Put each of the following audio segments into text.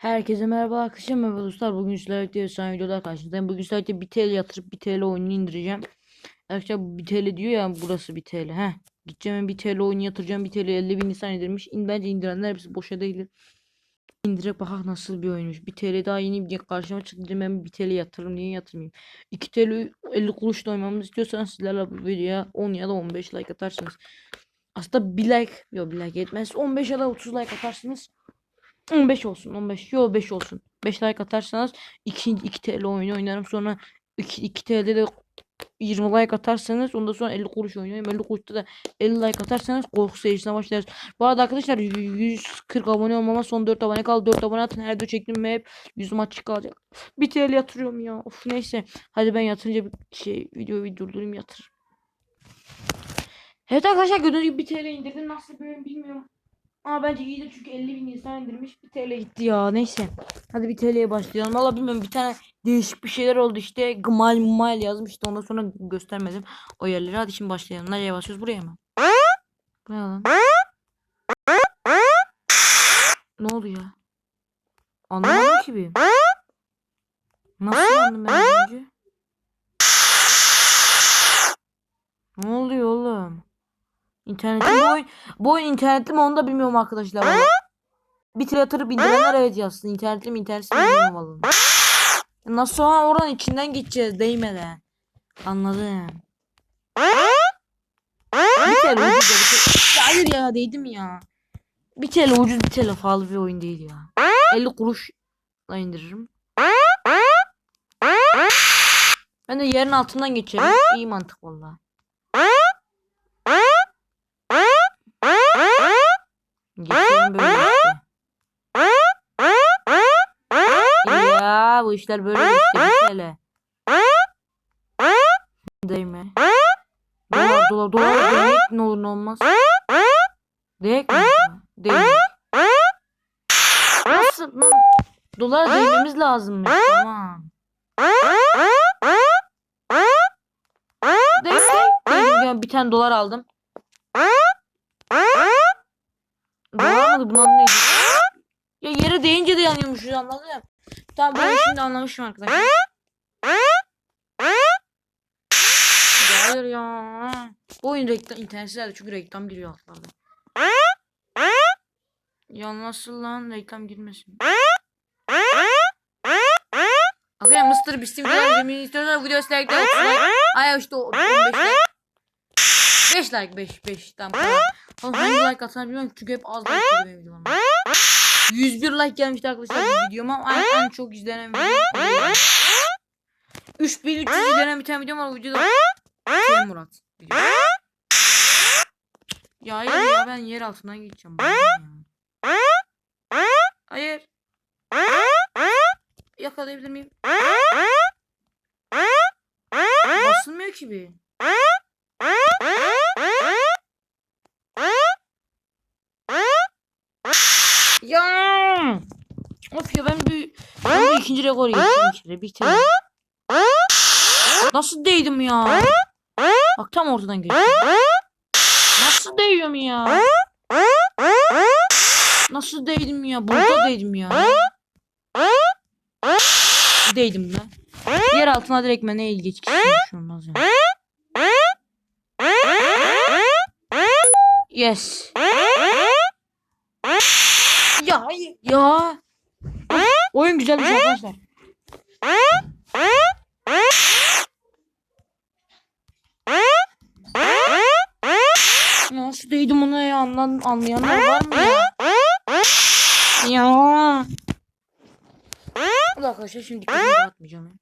Herkese merhaba arkadaşlar. Merhaba dostlar. Bugün sizlerle efsane videolar karşınızdayım. Bugün sizlerle 1 TL yatırıp 1 TL oyununu indireceğim. Arkadaşlar 1 TL diyor ya burası 1 TL. Heh. Gideceğim 1 TL oyunu yatıracağım. 1 TL 50 bin insan indirmiş. İn, bence indirenler hepsi boşa değildir. İndirek bakak nasıl bir oyunmuş. 1 TL daha yeni bir karşıma çıktı dedim ben 1 TL yatırırım niye yatırmayayım? 2 TL 50 kuruşla oynamamızı istiyorsanız sizlerle bu videoya 10 ya da 15 like atarsınız. Aslında 1 like yok 1 like yetmez. 15 ya da 30 like atarsınız 15 olsun 15 yo 5 olsun. 5 like atarsanız 2, 2 TL oyunu oynarım. Sonra 2, 2 TL'de de 20 like atarsanız ondan sonra 50 kuruş oynayayım. 50 kuruşta da 50 like atarsanız korku seyircisine başlarız. Bu arada arkadaşlar 140 abone olmama son 4 abone kaldı 4 abone atın. Her video çektim hep yüzüm açık kalacak 1 TL yatırıyorum ya. Of neyse. Hadi ben yatırınca bir şey videoyu durdurayım yatır Evet arkadaşlar gördüğünüz gibi 1 TL indirdim. Nasıl böyle bilmiyorum ama bence iyidir çünkü 50 bin insan indirmiş 1 TL gitti ya neyse. Hadi 1 TL'ye başlayalım. Valla bilmiyorum bir tane değişik bir şeyler oldu işte. Gmal mal yazmıştı ondan sonra göstermedim o yerleri. Hadi şimdi başlayalım. Nereye başlıyoruz buraya mı? Bu ne lan? Ne oldu ya? Anlamadım ki bir. Nasıl anladım ben önce? Ne oluyor oğlum? İnternetim bu oyun, bu oyun internetli mi onu da bilmiyorum arkadaşlar. valla. Bir tire yatırıp indirenler evet yazsın. İnternetli mi mi bilmiyorum vallahi. Nasıl ha oranın içinden geçeceğiz değmeden. Anladım. Bir TL ucuz ya, bir. Ya Hayır ya değdim ya. Bir TL ucuz bir TL pahalı bir oyun değil ya. 50 kuruşla indiririm. Ben de yerin altından geçerim. İyi mantık vallahi. Geçelim böyle işte. Ya bu işler böyle işte TL. Değil mi? Dolar dolar dolar değnek ne olur ne olmaz. Değnek mi? Değnek. Nasıl lan? Dolar değmemiz lazımmış tamam. Değnek. Değnek. Bir tane dolar aldım. Dolar mıydı bunun adı neydi? Ya yere değince de yanıyormuşuz anladın mı? Tamam ben şimdi anlamışım arkadaşlar. Ya Hayır ya. Bu oyun reklam internetsizlerde çünkü reklam giriyor altlarda. Ya nasıl lan reklam girmesin. Arkadaşlar Mr. Beast'in videoları izlemeyi istiyorsanız video like 30 like. Ay işte o 15 like. 5 like 5 5 tamam. Oğlum hangi like atsam bilmiyorum çünkü hep az like geliyor videolarıma. 101 like gelmişti arkadaşlar bu videoma. En, en çok izlenen video. 3300 izlenen bir tane videom var o videoda. Şey Murat. Video. Ya hayır ya ben yer altından ya. Hayır. Yakalayabilir miyim? Basılmıyor ki bir. Of ya ben bir ben bir ikinci rekor içeri. Bir tane. Nasıl değdim ya? Bak tam ortadan geçtim. Nasıl değiyorum ya? Nasıl değdim ya? Burada değdim ya. Değdim ben. Yer altına direkt ben el geç geçmiş olmaz ya. Yes. Ya hayır ya. Oyun güzelmiş arkadaşlar. Nasıl değdim ona ya anlan anlayanlar var mı ya? Ya. Arkadaşlar şimdi dikkatimi dağıtmayacağım ya.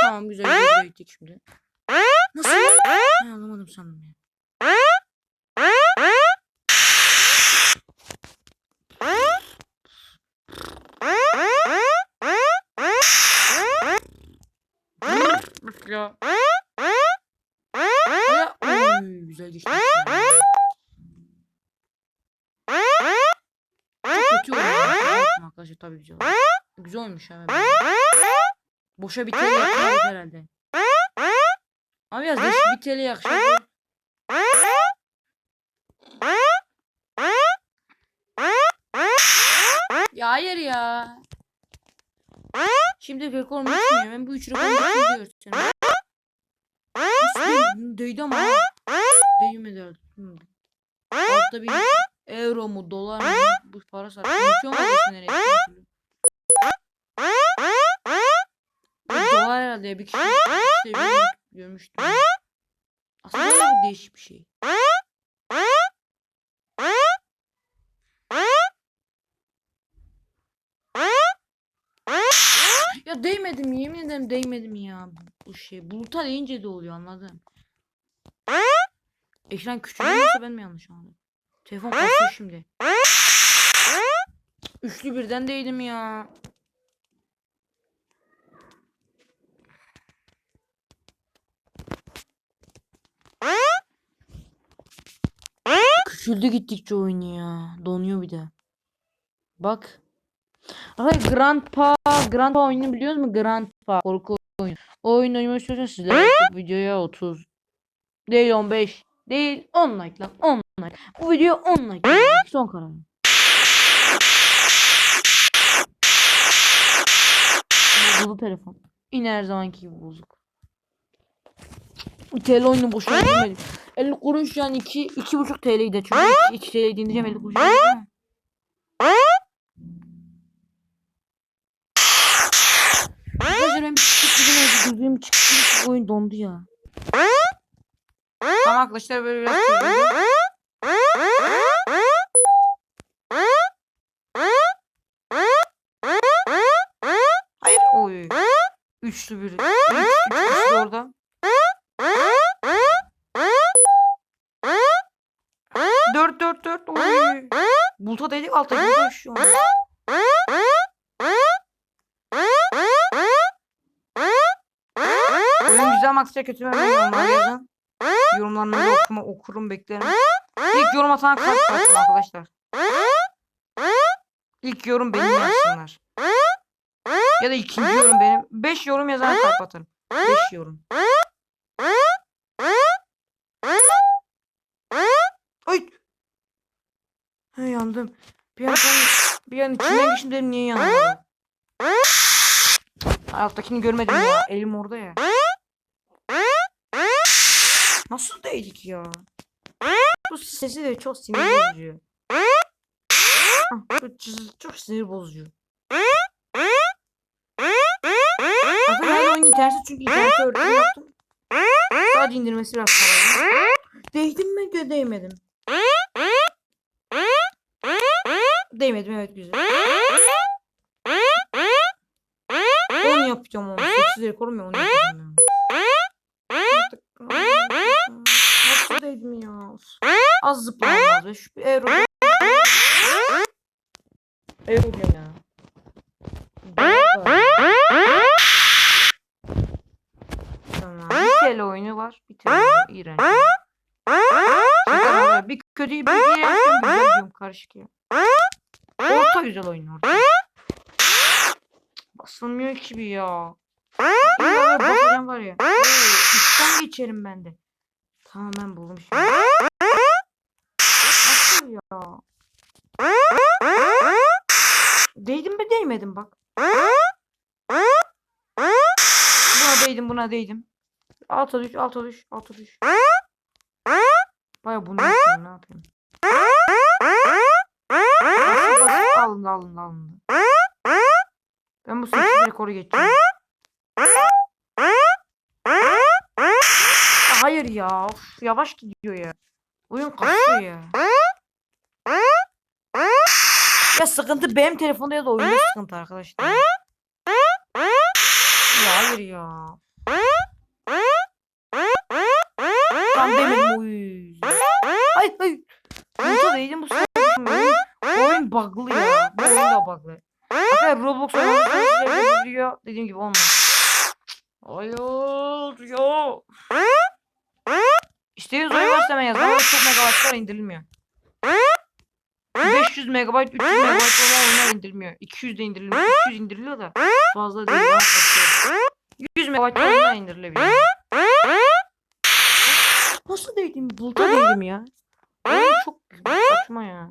Tamam güzel güzel gittik şimdi. Nasıl? Ha, anlamadım sandım ya. Bak ya. Ya. Oy, güzel geçti. Çok kötü oldu. Bakın Arkadaşlar tabii güzel. oldu. Güzel olmuş bence. Boşa bir TL yakışıyor herhalde. Abi yaz bir TL yakışıyor. Ya hayır ya. Şimdi rekor mu içmiyor? Ben bu üç rekoru bitiriyoruz. Nasıl değdi ama. Değmedi artık. Altta bir euro mu dolar mı bu para sarf. Unutuyorum ama dolar herhalde ya bir kişi görmüştüm. Aslında bu değişik bir şey. Ya değmedim yemin ederim değmedim ya bu şey. Buluta deyince de oluyor anladım. Ekran küçülüyorsa ben mi yanlış anladım? Telefon kasıyor şimdi. Üçlü birden değdim ya. Küçüldü gittikçe oyunu ya. Donuyor bir de. Bak. Hayır Grandpa, Grandpa oyunu biliyor musun? Grandpa korku oyunu. O oyunu oynamak istiyorsan sizlere videoya 30 değil 15 değil 10 like lan 10 like. Bu video 10 like. Son karar. Bozuldu telefon. Yine her zamanki gibi bozuk. TL oyunu boşuna girmedim. 50 kuruş yani 2 2,5 TL'ydi çünkü 2, 2 TL'yi dinleyeceğim 50 kuruş. Arkadaşlar ben bir çıkıp gidemedi. Gözüm çıktı. Oyun dondu ya. Tamam arkadaşlar böyle biraz. Hayır. Oy. Üçlü bir. Üç, üç, üçlü orada. Dört dört dört. Oy. Bulta dedik alta bulta şu an. Oyun güzel maksaya kötü mü yorumlar yazın. Yorumlarınızı okuma, okurum beklerim. İlk yorum atan kalp atın arkadaşlar. İlk yorum benim yazsınlar. Ya da ikinci yorum benim. 5 yorum yazana kalp atarım. 5 yorum. Ay. Ha, yandım. Bir an, bir an içinden geçtim dedim niye yandım. Alttakini görmedim ya. Elim orada ya. Nasıl değdik ya? Bu sesi de çok sinir bozucu. Ah, Çok, çok sinir bozucu. Bakın her oyun internet çünkü internet öğretimi yaptım. Sadece indirmesi biraz kolay. Değdim mi? Değmedim. Değmedim evet güzel. 10 yapacağım onu. 8 rekorum ya 10 yapacağım ya. Nasıl değdim ya? Az zıplamam lazım. Şu bir euro. Euro ya. Tamam. Bir TL oyunu var. Bir oyunu. İğrenç. Bir kötü bir diyorum karışık ya. Orta güzel oyun orta. Basılmıyor ki bir ya. Basacağım var ya. Oo, üstten geçerim ben de. Tamam ben buldum şimdi. Nasıl ya? Değdim mi değmedim bak. Buna değdim buna değdim. Alta düş alta düş alta düş. Baya bunu ne yapayım. 8 rekoru geçeceğim. Hayır ya. Of, yavaş gidiyor ya. Oyun kasıyor ya. Ya sıkıntı benim telefonda ya da oyunda sıkıntı arkadaşlar. Ya hayır ya. Tam demedim uy. Hayır hayır. Burada değilim bu. Oyun, oyun bug'lı ya. Bu oyun da bug'lı. Arkadaşlar Roblox video dediğim gibi olmaz. Ya. İstediğiniz oyun varsa ben yazarım ama çok megabaytlar indirilmiyor. 500 megabayt, 300 megabayt olan oyunlar indirilmiyor. 200 de indirilmiyor. 300 indiriliyor da fazla değil. daha fazla. 100 megabayt oyunlar indirilebiliyor. Nasıl değdim? Bulta değdim ya. Çok saçma ya.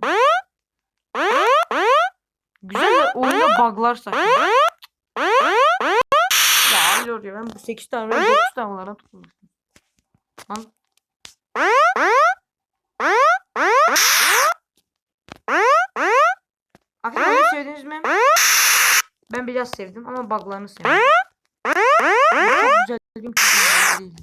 Güzel oyuna buglarsak. Ya hayır ya ben bu 8 tane 9 tane olarak tutmuştum. Lan. Oyunu sevdiniz mi? Ben biraz sevdim ama buglarını sevdim. Çok güzel bir değil.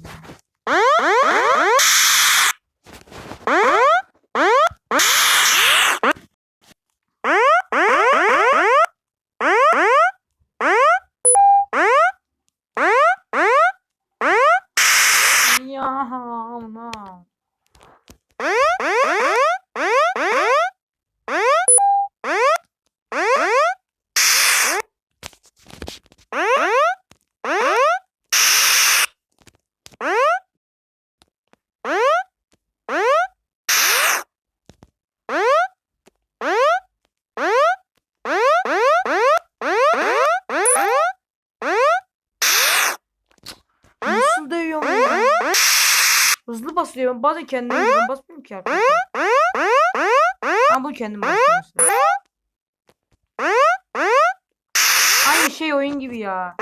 Ya Allah. Basıyor. Ben bazen kendime ben basmıyorum ki arkadaşlar. Ben bu kendim basıyorum mesela. Aynı şey oyun gibi ya.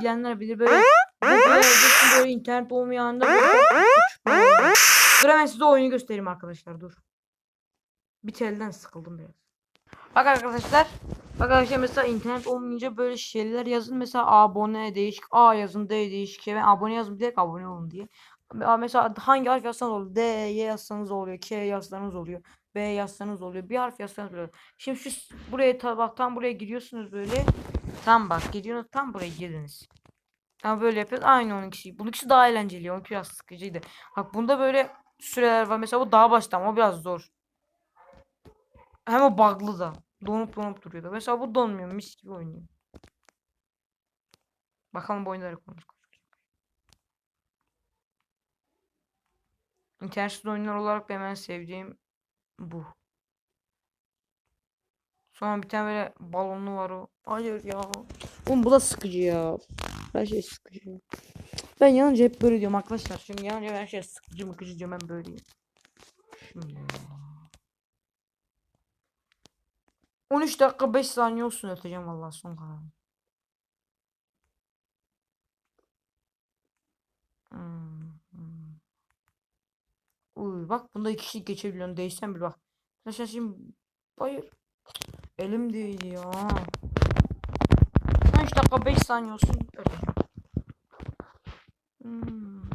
Bilenler bilir böyle. Böyle, böyle, internet olmayan böyle. Dur hemen size oyunu göstereyim arkadaşlar dur. Bir telden sıkıldım biraz. Bak arkadaşlar. Bak arkadaşlar mesela internet olmayınca böyle şeyler yazın. Mesela abone değişik A yazın D değişik. Ben abone yazın direkt abone olun diye. Mesela hangi harf yazsanız oluyor. D, Y yazsanız oluyor. K yazsanız oluyor. B yazsanız oluyor. Bir harf yazsanız oluyor. Şimdi şu buraya ta, bak tam buraya giriyorsunuz böyle. Tam bak gidiyorsunuz tam buraya girdiniz. Tam böyle yapıyoruz. Aynı onun kişi. Bunun ikisi daha eğlenceli. Onunki biraz sıkıcıydı. Bak bunda böyle süreler var. Mesela bu daha başta ama o biraz zor. Hem o bug'lı da. Donup donup duruyor da. Mesela bu donmuyor. Mis gibi oynuyor. Bakalım bu oyunları konuş. İnternetsiz oyunlar olarak benim en sevdiğim bu. Sonra bir tane böyle balonlu var o. Hayır ya. Oğlum bu da sıkıcı ya. Her şey sıkıcı. Ben yanınca hep böyle diyorum arkadaşlar. Çünkü yanınca her şey sıkıcı mıkıcı diyorum ben böyleyim. Şimdi ya. 13 dakika 5 saniye olsun öteceğim vallahi son kararım. Hmm, hmm. Uy bak bunda iki kişi geçebiliyorsun. Değişsen bir bak. Arkadaşlar şimdi hayır. Elim değil ya. 13 dakika 5 saniye olsun. Hmm.